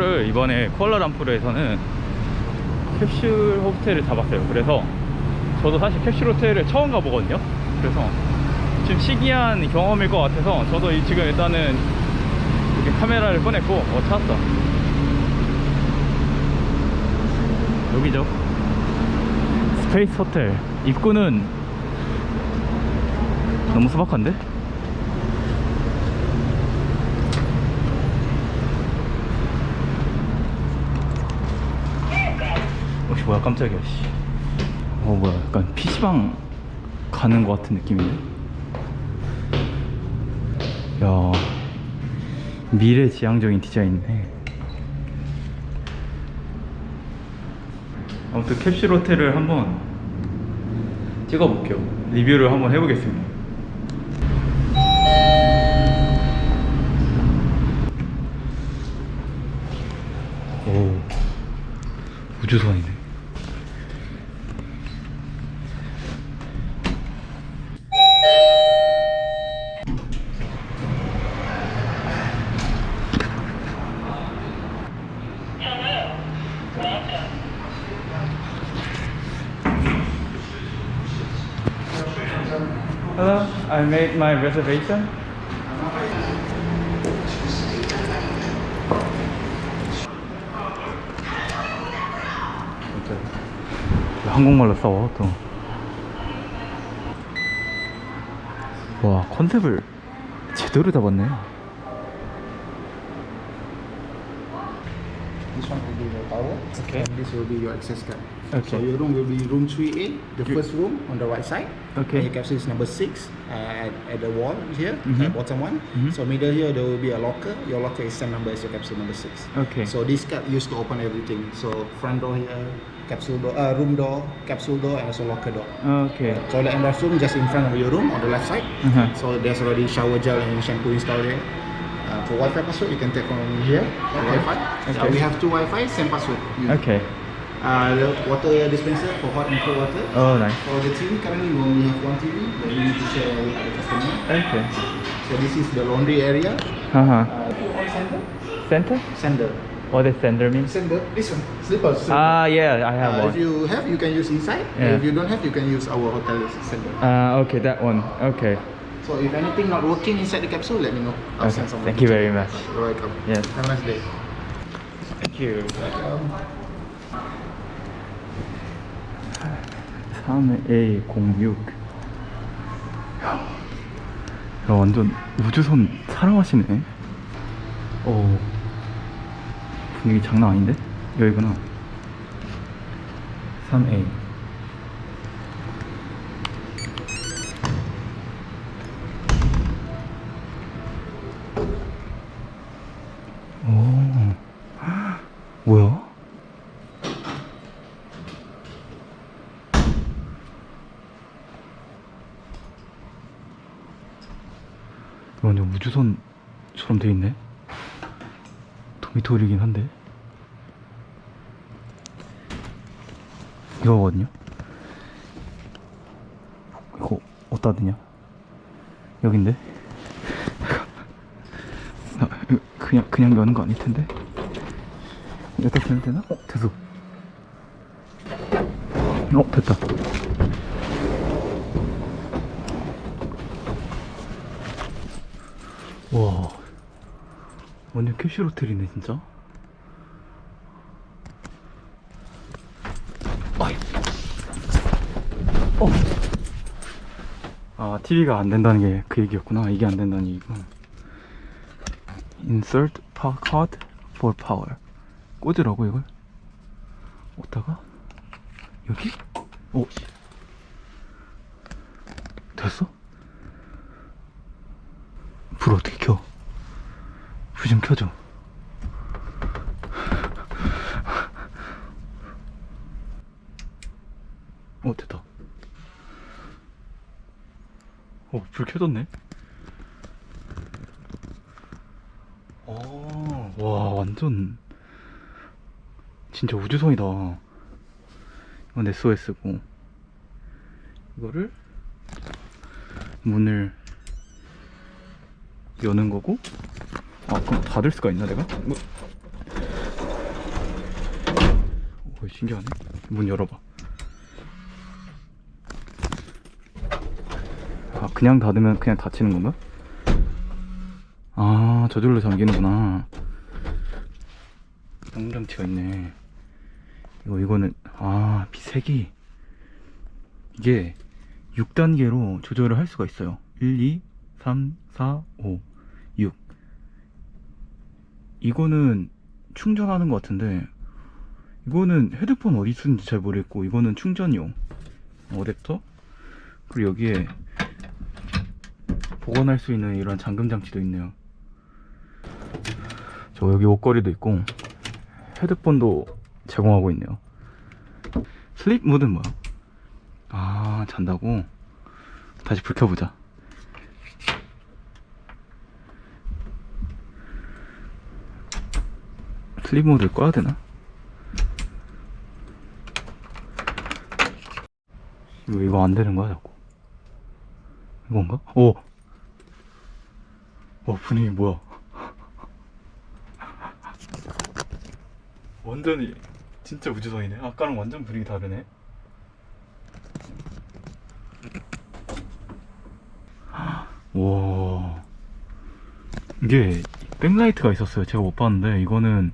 야 숙소를 이번에 쿠알라람푸르에서는 캡슐 호텔을 잡았어요. 그래서 저도 사실 캡슐 호텔을 처음 가보거든요. 그래서 좀 신기한 경험일 것 같아서 저도 이- 지금 일단은 이렇게 카메라를 꺼냈고 어 찾았다 여기죠? 스페이스 호텔. 입구는 너무 소박한데? 혹시 뭐야? 깜짝이야 씨. 어 뭐야? 약간 PC방 가는 것 같은 느낌인데? 야 미래지향적인 디자인이네. 아무튼 캡슐 호텔을 한번 찍어볼게요. 리뷰를 한번 해보겠습니다. 오 우주선이네 I made my reservation. 한국말로 싸워 또. 와 컨셉을 제대로 잡았네. This one will be your tower. Okay. And this will be your access card. Okay. So your room will be room 3A, the Good. first room on the right side. Okay. And your capsule is number 6 uh, at, at the wall here, Mhm. at bottom one. Mhm. So middle here there will be a locker. Your locker is same number as your capsule number 6. Okay. So this card used to open everything. So front door here, capsule door, uh, room door, capsule door and also locker door. Okay. So Toilet and bathroom just in front of your room on the left side. Uh-huh. So there's already shower gel and shampoo installed there. Uh, for Wi-Fi password, you can take from here. Wi-Fi. Uh, Okay. we have two Wi-Fi, same password. You- Okay. Uh, water dispenser for hot and cold water. Oh, nice. For the TV, currently we only have one TV that we need to share with other customer. Okay. So this is the laundry area. Uh-huh. Uh, sender. Center? Sender. What does sender mean? Sender. This one. Slippers. slipper. Ah, yeah, I have Uh, one. if you have, you can use inside. Yeah. If you don't have, you can use our hotel sender. Ah, okay, that one. Okay. So if anything not working inside the capsule, let me know. I'll Okay. send someone. Thank you very much. You're welcome. Yes. Have a nice day. Thank you. Um, 3A06. 야, 야, 완전 우주선 사랑하시네. 어, 분위기 장난 아닌데? 여기구나. 3A. 우주선처럼 돼 있네. 도미토리긴 한데. 이거거든요. 이거 어디다 드냐? 여긴데. 나 그냥 그냥 여는 거 아닐 텐데. 여기다 쓰면 되나? 어 됐어. 어 됐다. 와 완전 캡슐 호텔이네 진짜. 어. 아 TV가 안 된다는 게 그 얘기였구나 이게 안 된다는 얘기구나 Insert card for power 꽂으라고 이걸 어디다가 여기? 오 됐어? 불 어떻게 켜? 불 좀 켜줘. 어, 됐다. 어, 불 켜졌네. 어, 와, 완전. 진짜 우주선이다. 이건 SOS고. 이거를 문을 여는 거고 아 그럼 닫을 수가 있나 내가? 뭐, 어, 신기하네. 문 열어봐. 아, 그냥 닫으면 그냥 닫히는 건가? 아, 저절로 잠기는구나. 안전장치가 있네. 이거, 이거는, 아, 빛색이, 이게 6단계로 조절을 할 수가 있어요. 1, 2, 3, 4, 5, 6. 이거는 충전하는 것 같은데, 이거는 헤드폰 어디 쓰는지 잘 모르겠고, 이거는 충전용 어댑터? 그리고 여기에 보관할 수 있는 이런 잠금 장치도 있네요. 저 여기 옷걸이도 있고 헤드폰도 제공하고 있네요. 슬립 모드는 뭐야? 아 잔다고? 다시 불 켜보자. 슬립 모드를 꺼야 되나? 이거, 이거 안 되는 거야 자꾸? 이건가? 오! 와 분위기 뭐야 완전히 진짜 우주선이네 아까랑 완전 분위기 다르네 와 이게 백라이트가 있었어요. 제가 못 봤는데 이거는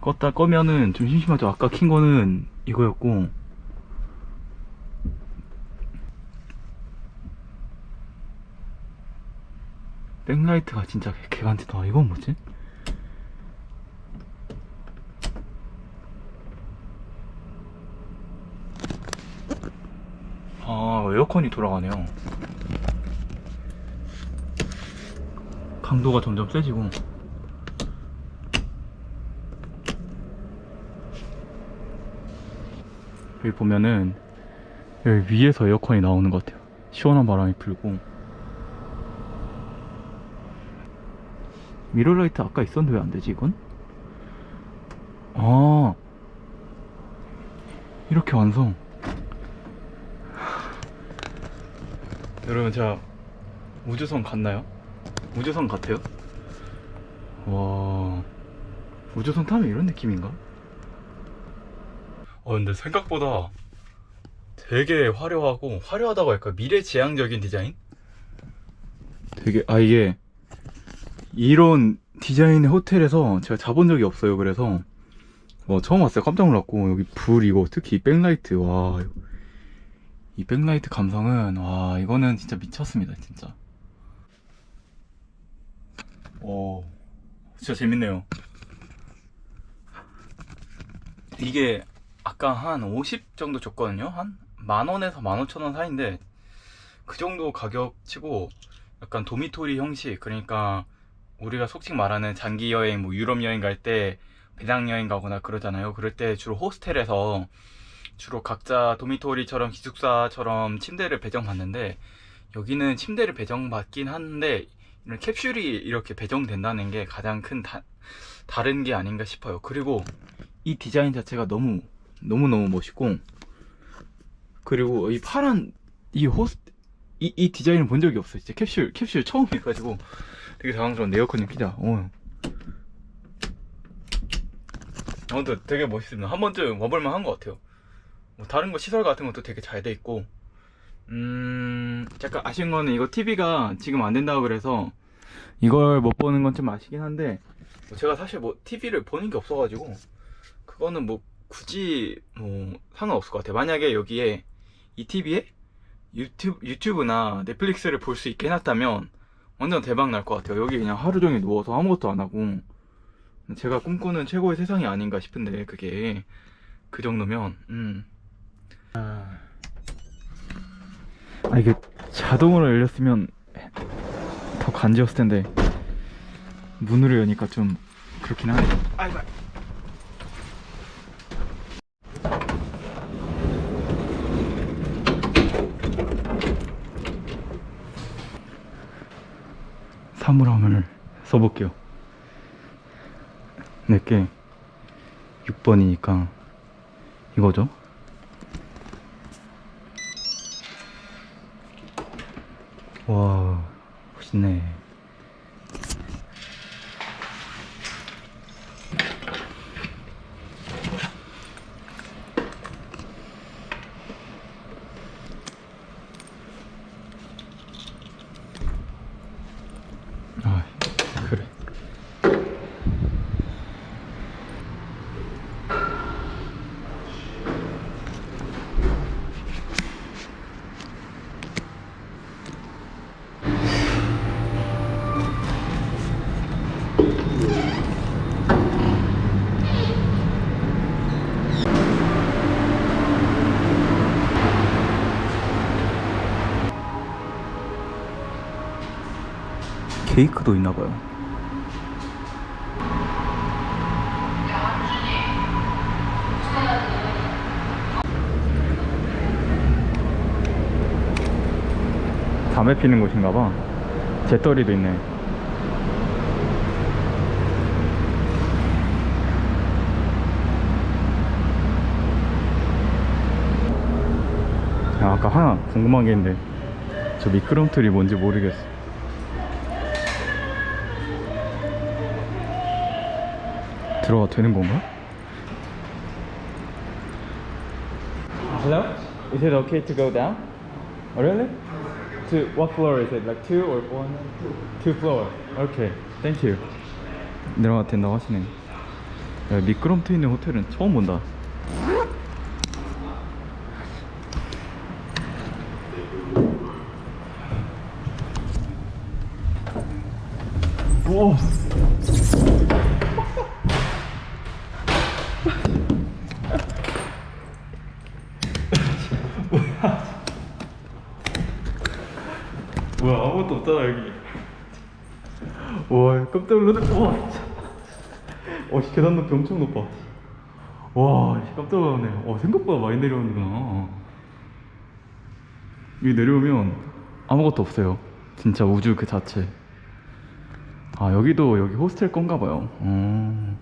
껐다 꺼면은 좀 심심하죠. 아까 킨 거는 이거였고. 백라이트가 진짜 개- 개간지다. 이건 뭐지? 아 에어컨이 돌아가네요 강도가 점점 세지고. 여기 보면은 여기 위에서 에어컨이 나오는 것 같아요. 시원한 바람이 불고. 미러라이트 아까 있었는데 왜 안 되지 이건? 아. 이렇게 완성. 여러분 제가 우주선 갔나요? 우주선 같아요? 와 우주선 타면 이런 느낌인가? 어 근데 생각보다 되게 화려하고 화려하다고 할까 미래지향적인 디자인? 되게 아 이게 이런 디자인의 호텔에서 제가 자본 적이 없어요. 그래서 뭐 처음 왔어요. 깜짝 놀랐고 여기 불 이거 특히 이 백라이트 와. 이 백라이트 감성은 와 이거는 진짜 미쳤습니다. 진짜. 오 진짜 재밌네요. 이게 아까 한 50 정도 줬거든요. 한 만 원에서 만 오천 원 사이인데 그 정도 가격 치고 약간 도미토리 형식 그러니까 우리가 속칭 말하는 장기 여행, 뭐 유럽 여행 갈 때 배낭 여행 가거나 그러잖아요. 그럴 때 주로 호스텔에서 주로 각자 도미토리처럼 기숙사처럼 침대를 배정받는데 여기는 침대를 배정받긴 하는데 캡슐이 이렇게 배정된다는 게 가장 큰 다, 다른 게 아닌가 싶어요. 그리고 이 디자인 자체가 너무 너무 너무 멋있고 그리고 이 파란 이 호스 이, 이 디자인을 본 적이 없어요. 진짜 캡슐 캡슐 처음 해가지고 되게 당황스러운 에어컨 좀 키자. 어. 아무튼 되게 멋있습니다. 한 번쯤 와볼만 한 것 같아요. 뭐 다른 거 시설 같은 것도 되게 잘 돼 있고, 음, 약간 아쉬운 거는 이거 TV가 지금 안 된다고 그래서 이걸 못 보는 건 좀 아쉽긴 한데, 뭐 제가 사실 뭐 TV를 보는 게 없어가지고, 그거는 뭐 굳이 뭐 상관없을 것 같아요. 만약에 여기에 이 TV에 유튜브, 유튜브나 넷플릭스를 볼 수 있게 해놨다면 완전 대박 날 것 같아요. 여기 그냥 하루 종일 누워서 아무것도 안 하고 제가 꿈꾸는 최고의 세상이 아닌가 싶은데 그게 그 정도면 음. 아 이게 자동으로 열렸으면 더 간지였을 텐데 문으로 여니까 좀 그렇긴 하네. 아이고. 사물함을 써볼게요. 내게 6번이니까 이거죠? 와, 멋있네. 케이크도 있나 봐요. 담배 피는 곳인가 봐. 재떨이도 있네. 야, 아까 하나 궁금한 게 있는데 저 미끄럼틀이 뭔지 모르겠어. 들어가 되는 건가? Hello? Is it okay to go down? Oh, really? To what floor is it? Like two or one? Two floor. Okay. Thank you. 내려가 된다고 하시네. 야, 미끄럼틀 있는 호텔은 처음 본다. 우와. 뭐야 아무것도 없잖아 여기. 와 깜짝 놀랐네 와어 씨, 계단 높이 엄청 높아. 와 씨, 깜짝 놀랐네. 어 생각보다 많이 내려오는구나. 여기 내려오면 아무것도 없어요. 진짜 우주 그 자체. 아 여기도 여기 호스텔 건가 봐요. 어.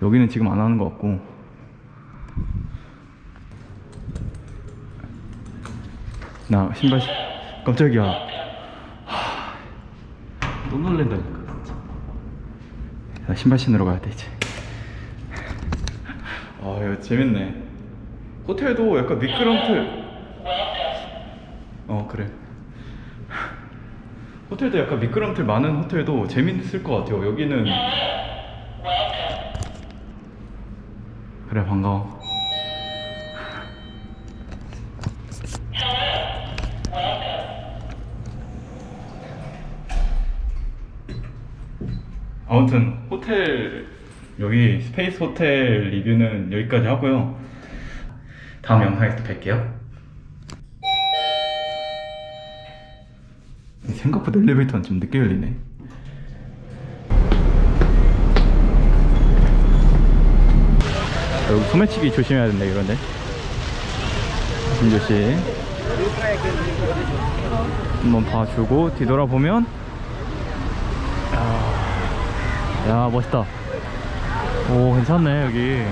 여기는 지금 안 하는 것 같고. 나 신발 신- 깜짝이야. 하, 또 놀랜다니까 진짜. 나 신발 신으러 가야 돼 이제. 아 이거 재밌네. 호텔도 약간 미끄럼틀. 어 그래. 호텔도 약간 미끄럼틀 많은 호텔도 재밌을 것 같아요. 여기는. 그래 반가워 아무튼 호텔 여기 스페이스 호텔 리뷰는 여기까지 하고요. 다음 영상에서 또 뵐게요. 생각보다 엘리베이터는 좀 늦게 열리네. 여기 소매치기 조심해야 된다 이런데. 김조씨. 한번 봐주고 뒤돌아보면 야 멋있다. 오 괜찮네 여기